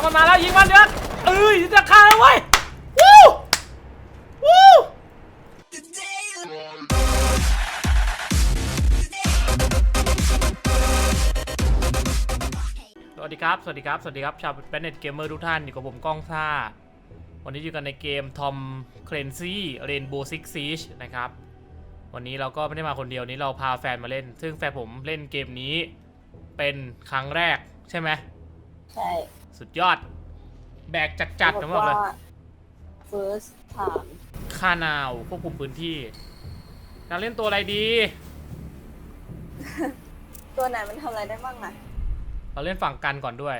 ามันมาแล้วยิงมันเดือดเอ้ยจะฆ่าแล้วเว้ยวู้วู้สวัสดีครับ สวัสดีครับ สวัสดีครับ ชาวแบนเน็ตเกมเมอร์ทุกท่านอยู่กับผมก้องซ่า วันนี้อยู่กันในเกม Tom Clancy Rainbow Six Siege นะครับ วันนี้เราก็ไม่ได้มาคนเดียวนี้เราพาแฟนมาเล่น ซึ่งแฟนผมเล่นเกมนี้เป็นครั้งแรกใช่ไหมใช่ สุดยอด แบกจัดจัดๆนะบอกเลยว่า first time ค่านาวควบคุมพื้นที่นางเล่นตัวอะไรดี ตัวไหนมันทำอะไรได้บ้างนะเราเล่นฝั่งกันก่อนด้วย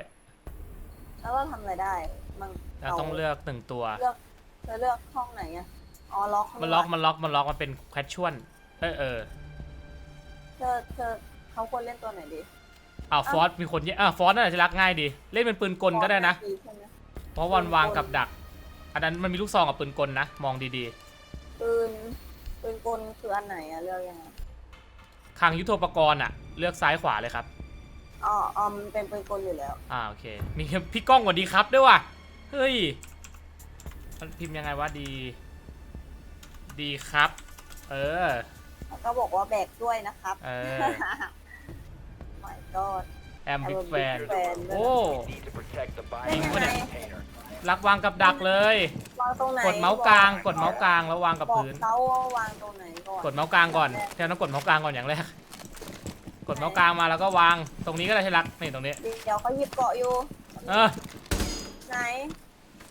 แล้วเราทำอะไรได้ มันเราต้องเลือกหนึ่งตัว เลือกเราเลือกห้องไหนอะอ๋อล็อกมันล็อกมันล็อก มันล็อก มันเป็นแคชชวลเออเออ เธอเธอเขาควรเล่นตัวไหนดี อ้าวฟอสมีคนแยอ่าฟอสน่าจะรักง่ายดี เล่นเป็นปืนกลก็ได้นะใช่ไหมเพราะวันวางกับดัก อันนั้นมันมีลูกซองกับปืนกลนะ มองดีปืนปืนกลคืออันไหนอะเลือกยังไงๆคางยุทโธปกรณ์อะ เลือกซ้ายขวาเลยครับ อ๋ออ๋อมันเป็นปืนกลอยู่แล้วอ่าโอเค มีพี่ก้องสวัสดีครับด้วยว่ะ เฮ้ยมันพิมพ์ยังไงวะดี ดีครับ เออ แล้วก็บอกว่าแบกด้วยนะครับ เออ ไม่ก็แอมบิ๊กแฟน fan โอ้ need to protect the เล่น bio ยังไง container. รักวางกับดักเลย วางตรงไหนกดเมาส์กลาง กดเมาส์กลางแล้ววางกับบอกพื้น เขาว่าวางตรงไหนก่อนกดเมาส์กลางก่อนแค่ต้องกดเมาส์กลางก่อนอย่างแรก กดเมาส์กลางมาแล้วก็วาง ตรงนี้ก็ได้ใช่รัก นี่ตรงนี้ เดี๋ยวเขาหยิบเกาะอยู่เออ ไหน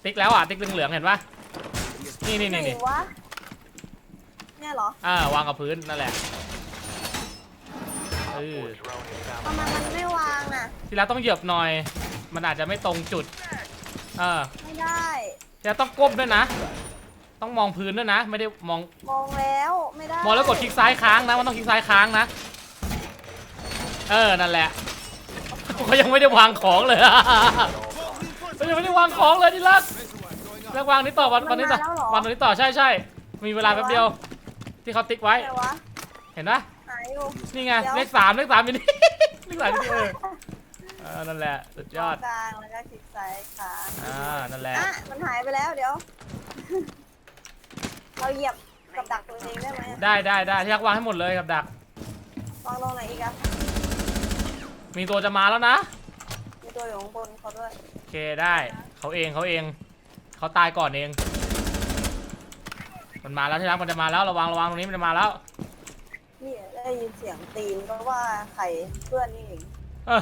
ติ๊กแล้วอะ ติ๊กเหลืองๆเห็นปะนี่นี่นี่ไหนี่วะเนี่ยเหรอ อ่าวางกับพื้นนั่นแหละ เออ Or drone inbound. ทำไมมันไม่วางอะ ทีละต้องเหยียบหน่อย มันอาจจะไม่ตรงจุด เออไม่ได้ทีละต้องก้มด้วยนะ ต้องมองพื้นด้วยนะ ไม่ได้มองมองแล้วไม่ได้มองแล้วกดคลิกซ้ายค้างนะ มันต้องคลิกซ้ายค้างนะ เออ นั่นแหละเขายังไม่ได้วางของเลยเขายังไม่ได้วางของเลยที่รักแล้ววางนี้ต่อวันวันนี้ต่อวันนี้ต่อใช่ใช่มีเวลาแป๊บเดียว ที่เขาติ๊กไว้ไหนวะ เห็นปะหาย อยู่ นี่ไงเดี๋ยว เลขสามเลขสามอยู่นี่ เลขสามอยู่นี่เออเออนั่นแหละสุดยอดกลางแล้วก็คลิกซ้ายขาอ่านั่นแหละอะมันหายไปแล้วเดี๋ยว เราเหยียบกับดักตัวเองได้ไหมได้ได้ได้ที่รักวางให้หมดเลยกับดัก วางตรงไหนอีกอะมีตัวจะมาแล้วนะมีตัวอยู่ข้างบนเขาด้วยโอเคได้เขาเองเขาเองเขาตายก่อนเอง มันมาแล้วที่รักมันจะมาแล้วระวังระวังตรงนี้มันจะมาแล้วนี่ ได้ยินเสียงตีนก็ว่าใครเพื่อนนี่เองเออ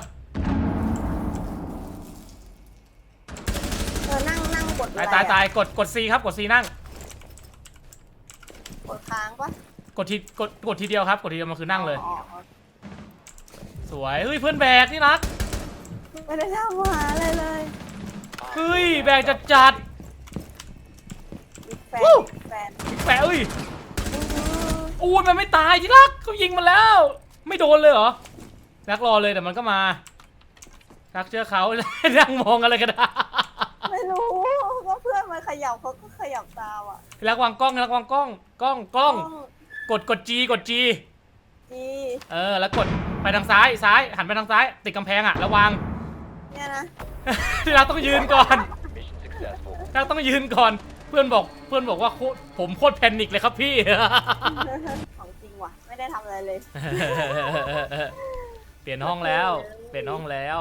เธอนั่งนั่งกดอะตายไรตายอะตายกดกดซีครับกดซีนั่ง กดค้างปะกดทีกดกดทีเดียวครับ กดทีเดียวมันคือนั่งเลย อ๋ออ๋อสวยเฮ้ยเพื่อนแบกนี่รักไม่ได้ทำหาอะไรเลยเฮ้ยแบกจัดจัด มีแฟนวู้มีแฟนแปะเอ้ยอื้อหื ออู้ยมันไม่ตายที่รักเขายิงมันแล้ว ไม่โดนเลยเหรอรักรอเลยแต่มันก็มารักเจอเขา นั่งมองอะไรกันไม่รู้ก็เพื่อนมันขยับเขาก็ขยับตามอะรักวางกล้องรักวางกล้องกล้องกล้อง กดกดจีกดจีจีเออ แล้วกดไปทางซ้ายซ้ายหันไปทางซ้าย ติดกำแพงอะระวังเนี่ยนะ ที่เราต้องยืนก่อน Mission successful. เราต้องยืนก่อน เพื่อนบอกเพื่อนบอกว่าโคตรผมโคตรแพนิคเลยครับพี่ ของจริงว่ะ ไม่ได้ทำอะไรเลยเปลี่ยนห้องแล้ว เปลี่ยนห้องแล้ว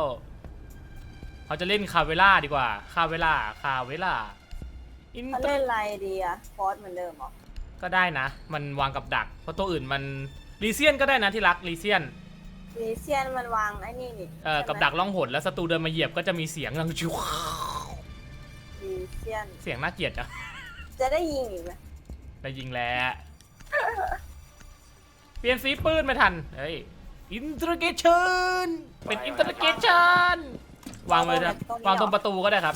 เขาจะเล่นคาเวล่าดีกว่า คาเวล่า คาเวล่าอินเขาเล่นอะไรดีอะฟอสเหมือนเดิมเหรอก็ได้นะ มันวางกับดัก เพราะตัวอื่นมันรีเซียนก็ได้นะที่รักรีเซียนลีเซียนมันวางไอ้นี่นี่ เอ่อใช่ไหมกับดักล่องหนแล้วศัตรูเดินมาเหยียบก็จะมีเสียงดังชิวลี เซียน เสียงน่าเกลียดอะจะได้ยิงอีกไหมได้ยิงแล้วเปลี่ยนสีปืนไม่ทัน เฮ้ยอินเตอร์เกชันเป็นอินเตอร์เกชันวางไว้นะวางตรงประตูก็ได้ครับ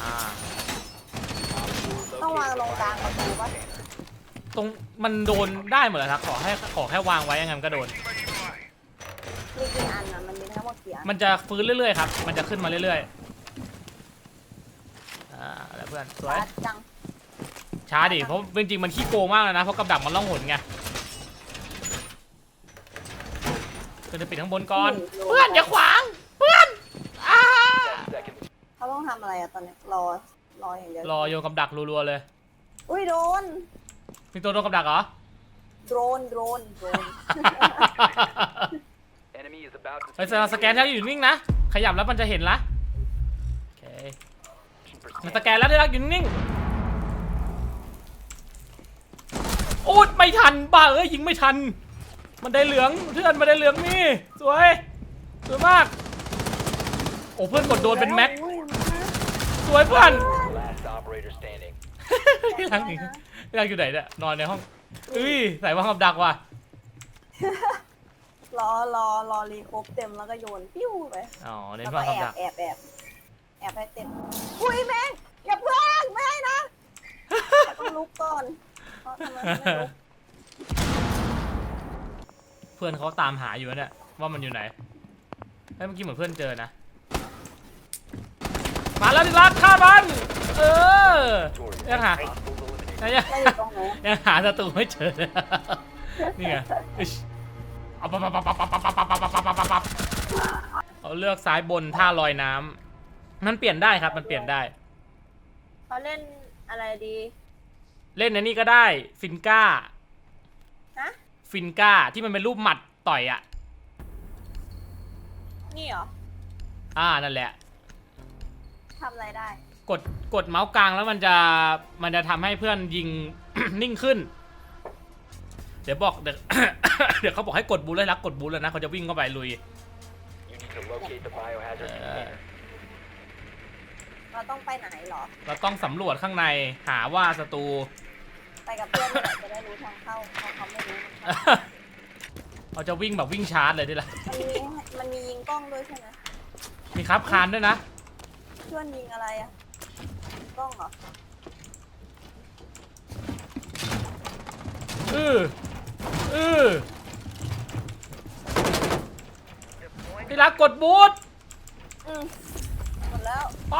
อ่าต้องวางลงกลางประตูปะตรงมันโดนได้หมดแล้วครับขอให้ขอแค่วางไว้ยังไงมันก็โดนมีกี่อันอะมันมีทั้งหมดกี่อันมันจะฟื้นเรื่อยๆครับ มันจะขึ้นมาเรื่อยๆอ่าแล้ว เพื่อนสวยชัดจังช้าดิเพราะจริงๆมันขี้โกงมากเลยนะเพราะกับดักมันล่องหนไงเพื่อนจะปิดข้างบนก่อนเพื่อนอย่าขวางเพื่อนอ่า10 seconds. อะไรอะตอนเนี้ยรอรออย่างเดียวรอโยนกับดักรัวๆเลย อุ้ยโดนมีตัวโดนกับดักเหรอโดรนโดรนโดรน Enemy is about to เฮ้ยสสแกนที่อยู่นิ่งๆนะขยับแล้วมันจะเห็นละโอเค มันสแกนแล้วที่รักอยู่นิ่งๆโอ้ยไม่ทันบ้าเอ้ยยิงไม่ทัน มันได้เหลืองเพื่อนมันได้เหลืองนี่สวยสวยมาก โอ้เพื่อนกดโดนเป็นแม็กอุ้ยสวยเพื่อน last operator standing. ที่รักอยู่ที่รักอยู่ไหนเนี่ยนอนในห้องเอ้ยใส่ว่ากับดักว่ะรอรอรอรีครบเต็มแล้วก็โยนปิ้วไปอ๋อเน้นแล้วว่าก็กับแอบดักแอบแอบ แอบให้เต็มอุ้ยแม่งอย่าเพิ่งไม่ให้นะต้องลุกก่อนเพราะทำไมไม่ลุกเพื่อนเขาตามหาอยู่เนี่ยว่ามันอยู่ไหนเฮ้ยเมื่อกี้เหมือนเพื่อนเจอนะ มาแล้วที่รักฆ่ามัน เออ Victorious. ยังหา Hostiles eliminated. ยังแล้วอยู่ตรงไหนยังหาศัตรูไม่เจอเลยนี่ไงอิ๊ชเอาปั๊บปั๊บปั๊บปั๊บปั๊บปั๊บปั๊บปั๊บปั๊บปั๊บปั๊บเอาเลือกซ้ายบนท่าลอยน้ำ มันเปลี่ยนได้ครับ มันเปลี่ยนได้ เขาเล่นอะไรดี เล่นในนี่ก็ได้ ฟินก้า ฮะ ฟินก้าที่มันเป็นรูปหมัดต่อยอะ นี่เหรออ่านั่นแหละ ทำอะไรได้ กดกดเมาส์กลางแล้วมันจะมันจะทำให้เพื่อนยิง นิ่งขึ้น เดี๋ยวบอกเดี๋ยว เดี๋ยวเขาบอกให้กดบูทเลยรักกดบูทแล้วนะเขาจะวิ่งเข้าไปลุย You need to locate the biohazard Uh, container. เราต้องไปไหนเหรอ เราต้องสำรวจข้างในหาว่าศัตรู ไปกับเพื่อนนี่แหละจะได้รู้ทางเข้าเพราะเขาไม่รู้เราจะวิ่งแบบวิ่งชาร์จเลยทีละมันมีมันมียิงกล้องด้วยใช่ไหมมีครับคานด้วยนะ เพื่อนยิงอะไรอะกล้องเหรออืออือที่รักกดบูทอืมหมดแล้ว ไป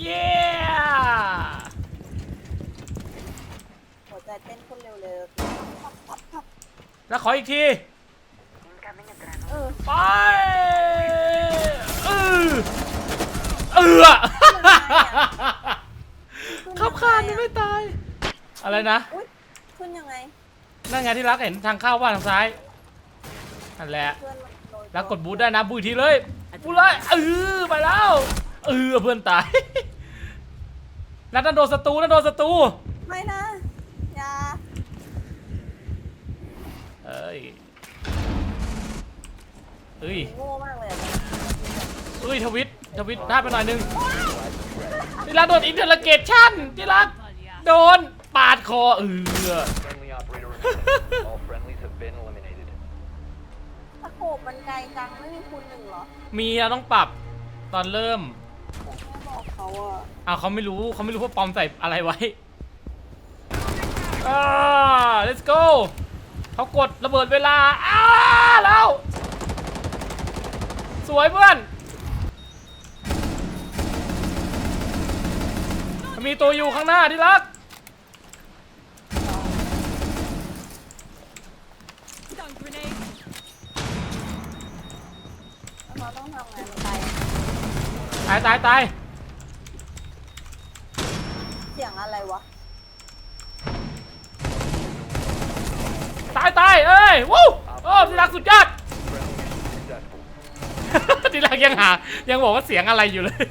เย้หัวใจเต้นขึ้นเร็วๆพับพับพับแล้วขออีกที เออไปเออเออขับคานมันไม่ตาย อะไรนะ อุ๊ยขึ้นยังไงนั่นไงที่รักเห็นทางเข้าว่าทางซ้ายนั่นแหละ เพื่อนมันโดน แล้วกดบูทได้นะบูทอีกทีเลยบูทเลยเออไปแล้วเออเพื่อนตายแล้วนั่นโดนศัตรูนั่นโดนศัตรูไม่นะอย่าเอ้ยเอ้ยโง่มากเลยอะเอ้ยทวิตทวิตพลาดไปหน่อยนึงที่รักโดนอินเทอร์เกชันที่รักโดนปาดคอเออ Friendly operator remaining. All friendlies have been eliminated. ตะโขบมันไกลจังไม่มีคูณหนึ่งเหรอมีอะต้องปรับตอนเริ่มผมไม่บอกเขาอะอ้าวเขาไม่รู้เขาไม่รู้ว่าปอมใส่อะไรไว้อ่า let's go เขากดระเบิดเวลาอ้าแล้วสวยเพื่อน มีตัวอยู่ข้างหน้าที่รัก แล้วเขา ต้องทำไงมันไกลตายตายตายเสียงอะไรวะ ตายตายเอ้ยวู้โอ้ที่รักสุดยอด Friendly mission successful. ที่รักยังหา ยังบอกว่าเสียงอะไรอยู่เลย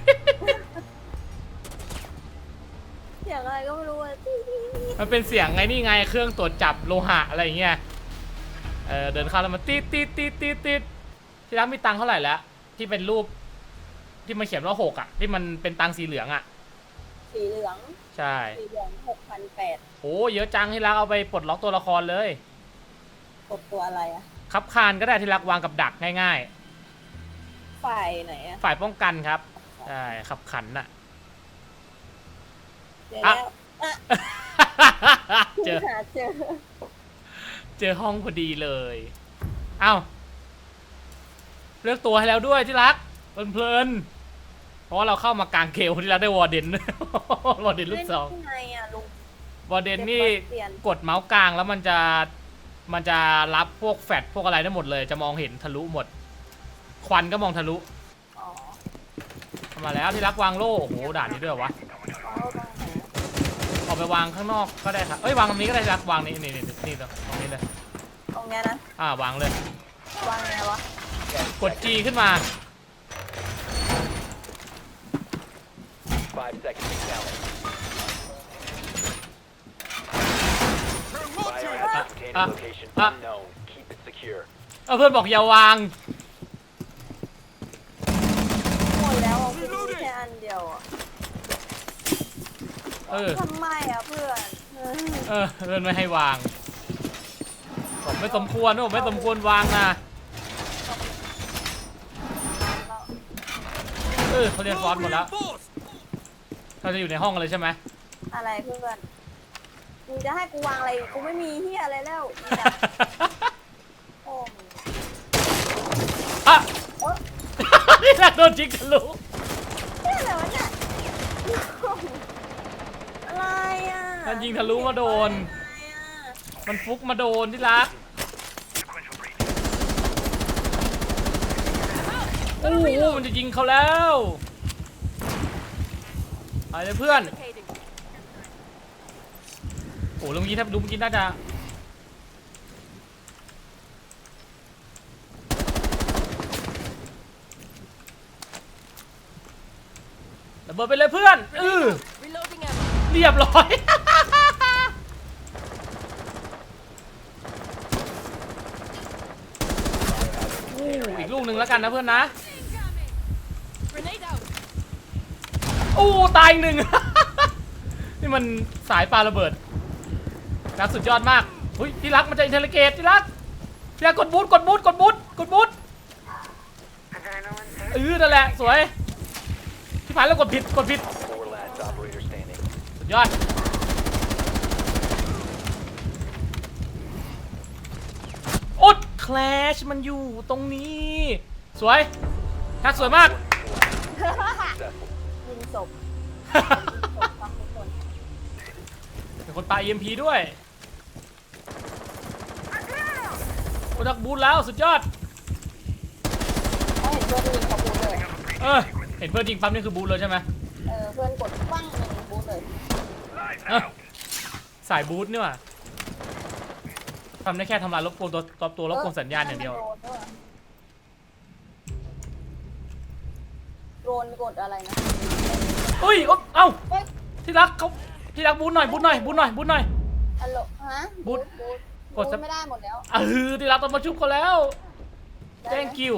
เสียงอะไรก็ไม่รู้อะตี้ตี้ตี้มันเป็นเสียงไงนี่ไงเครื่องตรวจจับโลหะอะไรอย่างเงี้ย เออเดินเข้าแล้วมันตีดตีดตีดตีดตีดที่รักมีตังค์เท่าไหร่แล้ว ที่เป็นรูป ที่มันเขียนว่าหกอะ ที่มันเป็นตังค์สีเหลืองอะ สีเหลือง ใช่ สีเหลืองหกพันแปดโอ้เยอะจังที่รักเอาไปปลดล็อกตัวละครเลย กดตัวอะไรอะคับคานก็ได้ที่รักวางกับดักง่ายฝ่ายไหนอะๆ ฝ่ายป้องกันครับใช่ขับขันน่ะ เดี๋ยวอะ แล้วอะเจอ หาเจอ เจอห้องพอดีเลย เอ้า เลือกตัวให้แล้วด้วยที่รักเพลินๆเพราะว่าเราเข้ามากลางเกลที่รักได้วอร์เดน วอร์เดนลูกสองเล่นที่ไหนอะลุง วอร์เดนนี่เปลี่ยน กดเมาส์กลางแล้วมันจะมันจะรับพวกแฟดพวกอะไรได้หมดเลย จะมองเห็นทะลุหมด ควันก็มองทะลุอ๋อเข้ามาแล้วที่รักวางโล่โอ้โหด่านนี้ด้วยเหรอวะเอาตรงไหนออกไปวางข้างนอกก็ได้ครับเอ้ยวางตรงนี้ก็ได้ที่รักวางนี่นี่นี่นี่ตรงนี้เลยตรงเนี้ยนะอ่าวางเลย วางไงวะ กด G ขึ้นมา Five seconds to count. Biohazard container Ah, location ah. unknown. Keep it secure. เอาเพื่อนบอกอย่าวาง หมดแล้วอะคุณมีแค่อันเดียวอะเออ ทำไมอะเพื่อนเออเออเพื่อนไม่ให้วางผมไม่สมควรนะผมไม่สมควรวางนะ ออเขาเรียนฟอนต์หมดแล้วเราจะอยู่ในห้องกันเลยใช่ไหมอะไรเพื่อนมึงจะให้กูวางอะไร กูไม่มีเฮียอะไรแล้วมีแต่โอ้มึงอะโอ๊ยนี่แหละโดนจิกทะลุเฮียอะไรวะเนี่ยอะไรอะมันยิงทะลุมาโดน อะไรอะมันฟุกมาโดนที่รัก โอ้โหมันจะยิงเขาแล้วไปเลยเพื่อนโอ้โหล้วเมื่อกี้ถ้าดูเมื่อกี้น่าจะระเบิดไปเลยเพื่อนเออเรียบร้อยอีกลูกหนึ่งแล้วกันนะเพื่อนนะ อู้ตายอีกหนึ่ง นี่มันสายปลาระเบิดรักสุดยอดมากเฮ้ยที่รักมันจะอินเทลเกตที่รักที่รักดบูทกดบูทกดบูทกดบูทเออนั่นแหละสวยที่ผ่านแล้วกดผิดกดผิด Four last operator standing. สุดยอด อดแคลชมันอยู่ตรงนี้ สวยทักสวยมาก ศพยิงศพครับทุกคนเป็นคนปา EMP ด้วย โอ้ดักบูทแล้วสุดยอด เขาเห็นเพื่อนยิงเขาบูทเลยเออเห็นเพื่อนยิงปั๊มนี่คือบูทเลยใช่ไหมเออเพื่อนกดปั้งหนึ่งบูทเลยเออสายบูทนี่หว่าทำได้แค่ทำลายรบกวนตัวตัวตัวรบกวนสัญญาณอย่างเดียวโดนกดอะไรนะ อุ้ยเอ้าเอ้าเฮ้ยที่รักเขาที่รักบูทหน่อยบูทหน่อยบูทหน่อยบูทหน่อยฮัลโหลฮะบูทบูทกบูดทสัก ไม่ได้หมดแล้วเออที่รักต้องมาชุบเขาแล้ว ได้ไหม thank you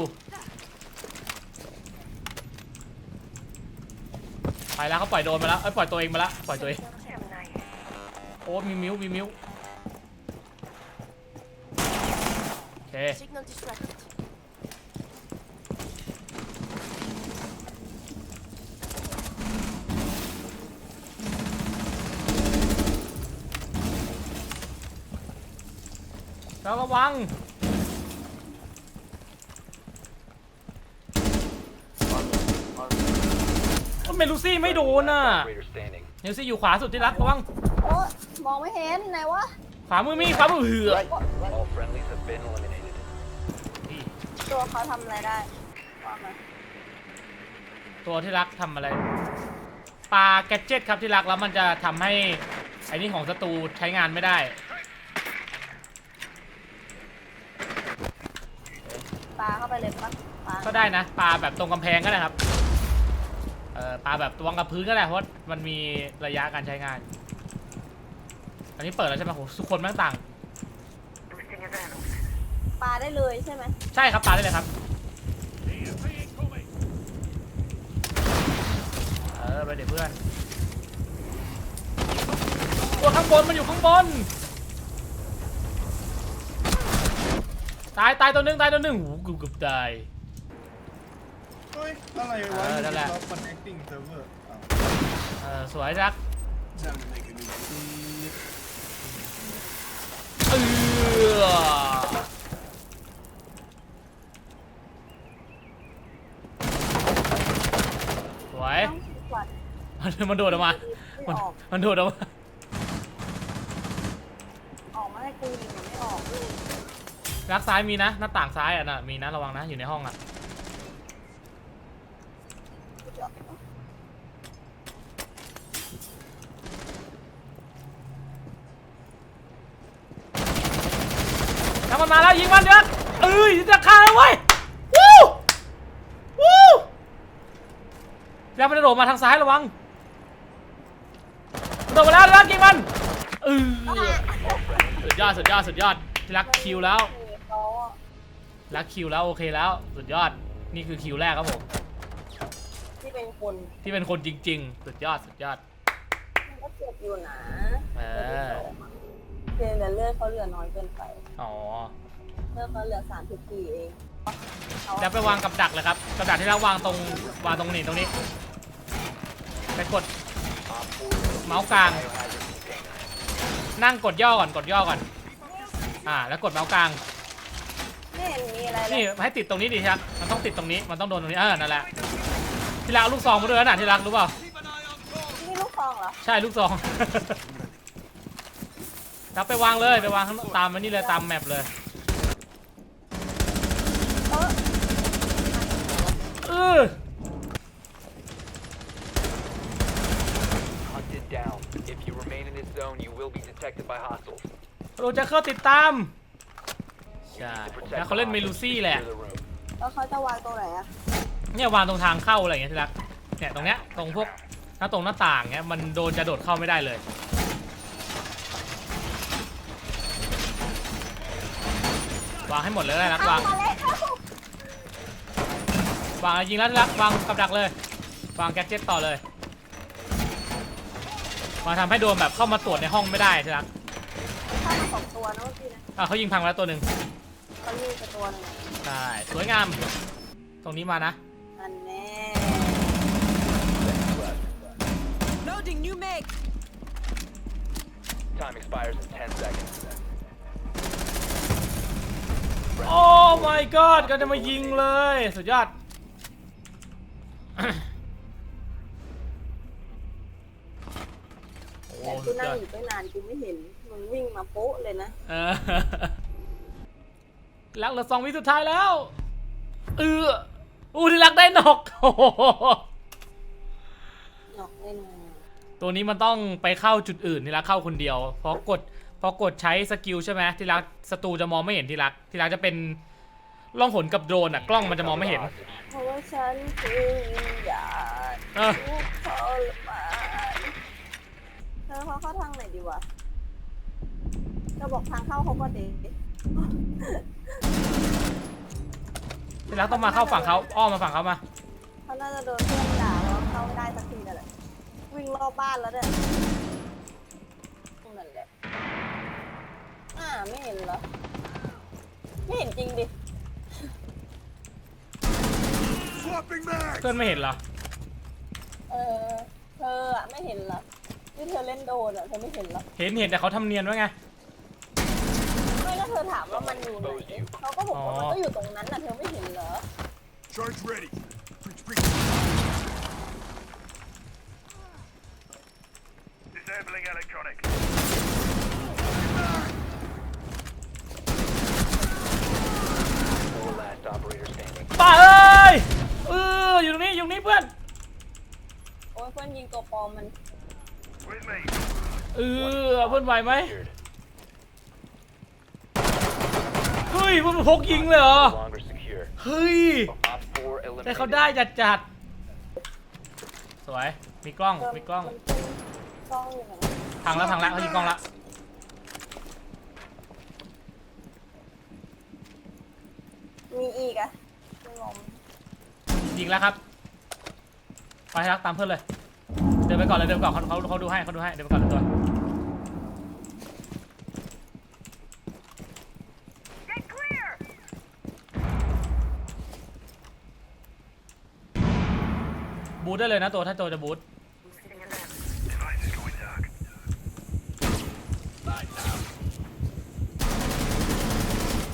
ไปแล้วเขาปล่อยโดนมาแล้วเอ้ยปล่อยตัวเองมาแล้วปล่อยตัวเองโอ้มีมิ้วมีมิ้วโอเค Signal distracted. แล้วระวังโอ้เมลูซี่ไม่โดนอะ Operator standing. เมลูซี่อยู่ขวาสุดที่รักระวัง โอ้มองไม่เห็นไหนวะขวามือมีขวามือเหือ All friendlies have been eliminated. ตัวเขาทำอะไรได้ว่ามาตัวที่รักทำอะไร ปลาแกดเจ็ตครับที่รักแล้วมันจะทำให้ไอ้นี่ของศัตรูใช้งานไม่ได้ ปลา เข้าไปเลยปะปลาก็ได้นะปลาแบบตรงกำแพงก็ได้ครับเอ่อปลาแบบวางกับพื้นก็ได้เพราะว่ามันมีระยะการใช้งาน อันนี้เปิดแล้วใช่ไหมโหทุกคนแม่งต่าง ปลาได้เลยใช่ไหมใช่ครับปลาได้เลยครับ เออไปเดี๋ยวเพื่อนตัวข้างบนมันอยู่ข้างบนายตายตัวหนึ่งตายตัวหนึ่งหูกูเกือบตาย เฮ้ยอะไรเอวะอนั่นแหละ Ubisoft connecting server อ้าวเออสวยจักช่างมันคือดีเออสวยต้องกวัดมันมันโดดออกมามันมันโดดออกมาออกมาให้กูยิงมันไม่ออก งักซ้ายมีนะ หน้าต่างซ้ายอะนะมีนะระวังนะอยู่ในห้องอะทำมันมาแล้วยิงมันเดือดเอ้ยจะฆ่าแล้วเว้ยวู้วู้เดี๋วมันจะโดดมาทางซ้ายระวังโดดมาแล้วเดือดยิงมันเออสุดยอดสุดยอดสุดยอดที่รักคิวแล้ว รักคิวแล้วโอเคแล้วสุดยอดนี่คือคิวแรกครับผมที่เป็นคนที่เป็นคนจริง ๆ สุดยอดสุดยอดมันก็เจ็บอยู่นะเออเพียงแต่เลือดเขาเหลือน้อยเกินไปอ๋อเลือดเขาเหลือสามสิบสี่เองเขาแล้วไปวางกับดักเลยครับกับดักที่เราวางตรงวางตรงนี้ตรงนี้ไปกด Op 4เมาส์กลาง biohazard container. นั่งกดย่อก่อนกดย่อก่อน อ่า แล้วกดเมาส์กลางไม่เห็นมี อะไรเลนี่ยให้ติดตรงนี้ดิครับมันต้องติดตรงนี้ มันต้องโดนตรงนี้เออนั่นแหละที่รักเอาลูกซองมาด้วยนะที่รักรู้เปล่า นี่ลูกซองเหรอใช่ลูกซอง รับไปวางเลยไปวางข้างตามมันนี่เลยตามแมปเลย เออเออ Hunted down. If you remain in this zone, you will be detected by hostiles. เราจะเข้าติดตาม ใช่แล้วเขาเล่นเมลูซี่แหละ Secure the room. แล้วเขาจะวางตรงไหนอะเนี่ยวางตรงทางเข้าอะไรอย่างเงี้ยที่รักเนี่ยตรงเนี้ยตรงพวกหน้าตรงหน้าต่างเงี้ยมันโดนจะโดดเข้าไม่ได้เลย วางให้หมดเลยนะรักวางมาเลยเข้าวางยิงแล้วที่รักวางกับดักเลย วางแก๊สเจ็ตต่อเลยมาทำให้โดนแบบเข้ามาตรวจในห้องไม่ได้ที่รักเข้ามาสองตัวนะเมื่อกี้นะอะเขายิงพังไปแล้วตัวหนึ่ง เขามีไปตัวหนึงใช่สวยงาม ตรงนี้มานะ อันแน่ Loading new mag. Time expires in 10 seconds. โอ้ my god ก็จะมายิงเลย สุดยอด โอ้แต่สุกูดนั่ยงอดอยู่ตั้งนานกูไม่เห็นมันวิ่งมาโป๊ะเลยนะ เออ รักเหลือสองวิสุดท้ายแล้ว เอออู้ที่รักได้นกโอ้โหหนอกแน่นตัวนี้มันต้องไปเข้าจุดอื่นที่รักเข้าคนเดียวเพราะกดพอกดใช้สกิลใช่ไหมที่รักศัตรูจะมองไม่เห็นที่รักที่รักจะเป็นล่องหนกับโดรนอะกล้องมันจะมองไม่เห็น เพราะว่าฉันคือวิญญาณเออ ทุกทรมานเธอเขาเข้าทางไหนดีวะเธอบอกทางเข้าเขาก็ดี ที่รักต้องมาเข้าฝั่งเขาอ้อมมาฝั่งเขามา เขาน่าจะโดนเพื่อนด่าแล้วเข้าไม่ได้สักทีนั่นแหละวิ่งรอบบ้านแล้วเนี่ยนั่นแหละอ่าไม่เห็นเหรอ ไม่เห็นจริงดิ Swapping mag! เพื่อนไม่เห็นเหรอ เออ เธออะไม่เห็นเหรอที่เธอเล่นโดนอะเธอไม่เห็นเหรอ เห็นเห็นแต่เขาทำเนียนไว้ไงไม่ก็เธอถามว่ามันอยู่ไหนเขาก็บอกว่ามันก็อยู่ตรงนั้นน่ะเธอไม่เห็นเหรอ Charge ready. Breach, breach. Disabling electronic. Four last operator standing. ป้าเอ้ยเอออยู่ตรงนี้อยู่ตรงนี้เพื่อนโอ้ยเพื่อนยิงตัวปลอมมัน With me. เออเพื่อนไหวไหม Secured. เฮ้ยเพื่อนพกยิงเลยเหรอ No longer secure. เฮ้ย Op 4แต่เขา eliminated. ได้จัดจัดๆสวย มีกล้อง มีกล้องมันเป็นกล้องอยู่ไหนพังแล้วพังแล้วเขายิงกล้องละมีอีกอะไม่งงยิงแล้วครับ ไปรักตามเพื่อนเลย เดินไปก่อนเลย เดินไปก่อนเขาเขาเขาดูให้เขาดูให้ เดินไปก่อนเลยตัว บูทได้เลยนะตัวถ้าตัวจะบูท Device is going dark.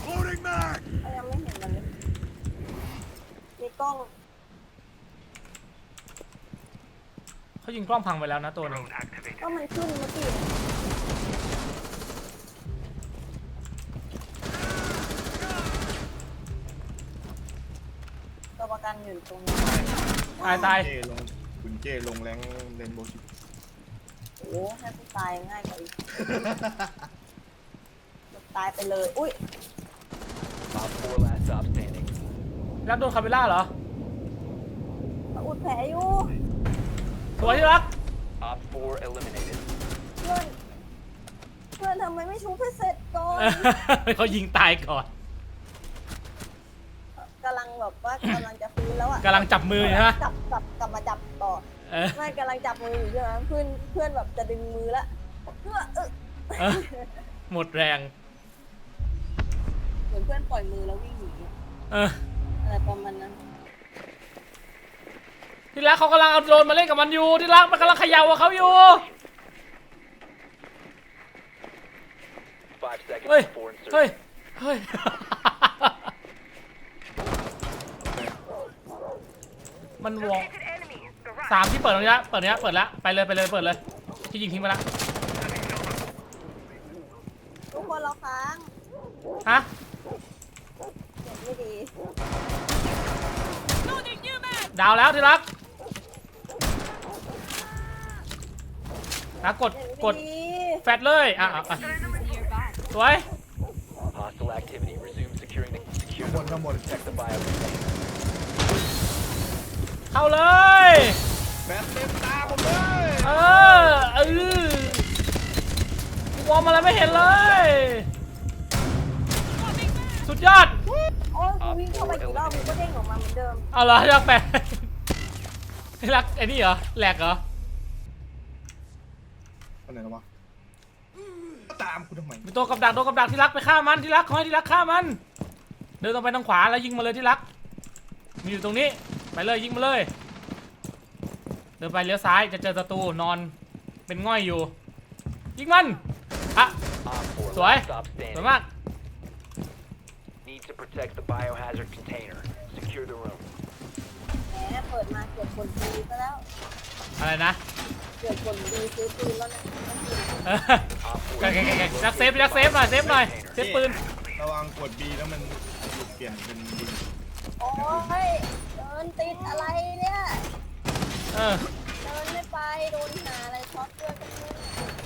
Loading mag! เขายังไม่เห็นมันเลยมีกล้องเขายิงกล้องพังไปแล้วนะตัวหนึง activated. ก็มันขึ้นเมื่อกี้ตัวประกันอยู่ตรงนี้ ตายตายเจลงคุณเจลงแรงเลนโบชิโอ้ให้กูตายง่ายกว่าอีกตายไปเลย อุ้ย Top four last stop standing. โดนคาเมล่าเหรอมาอุดแผลอยู่ สวยที่รัก Op four eliminated. เพื่อน เพื่อนทำไมไม่ชุบให้เสร็จก่อนเขายิงตายก่อน กำลังแบบว่ากำลังจะ แล้วอะกำลังจับมืออยู่ฮะจับจับกลับมาจับต่อเออไม่กำลังจับมืออยู่ใช่ไหมเพื่อนเพื่อนแบบจะดึงมือละเพื่อเออเออหมดแรง เหมือนเพื่อนปล่อยมือแล้ววิ่งหนีเอออะไรประมาณนั้นที่รักเขากำลังเอาโดรนมาเล่นกับมันอยู่ที่รักมันกำลังเขย่ากับเขาอยู่ Five seconds Oi, before เฮ้ย insertion. เฮ้ย มันวองสามที่เปิดตรงนี้ละเปิดตรงนี้ละเปิดละไปเลยไปเลยเปิดเลยที่ยิงทิ้งไปละทุกคนเราค้างฮะเสียงไม่ดี Loading new mag. ดาวแล้วที่รักนะกดเสียงกไม่ดดีแฟดเลยอะอะอะ Nearby. สวย Hostile activity. Resume securing the secure ข้างบน the ข้างบน protect the bio container. เข้าเลย แบตเต็มตาผมเลยเออเออวอร์มอะไรไม่เห็นเลย สุดยอดโอ้ยกูวิ่งเข้าไปกี่รอบกูก็เด้งออกมาเหมือนเดิมเอาเหรอที่รักแปลที่รักไอ้นี่เหรอแหลกเหรออันไหนนะวะตามกูทำไมมีตัวกับดักตัวกับดักที่รักไปฆ่ามันที่รักขอให้ที่รักฆ่ามัน เดินตรงไปทางขวาแล้วยิงมาเลยที่รัก มีอยู่ตรงนี้ ไปเลยยิงมาเลย เดินไปเลี้ยวซ้ายจะเจอศัตรูนอนเป็นง่อยอยู่ ยิงมันอะ Op 4สวย last stop สวย standing. มาก Need to protect the biohazard container. Secure the room. แหมเปิดมาเกือบคนดีซะแล้วอะไรนะ เกือบคนดีซื้อปืนแล้วนะเออ Op 4แกแกแกแกรักเซฟรักเซฟหน่อยเซฟหน่อยเซฟปืนระวังกด B แล้วมันหยุดเปลี่ยนเป็น B โอ้ย เดินติดอะไรเนี่ย เออ เดินไม่ไป โดนหาอะไรช็อตเพื่อนกันเลย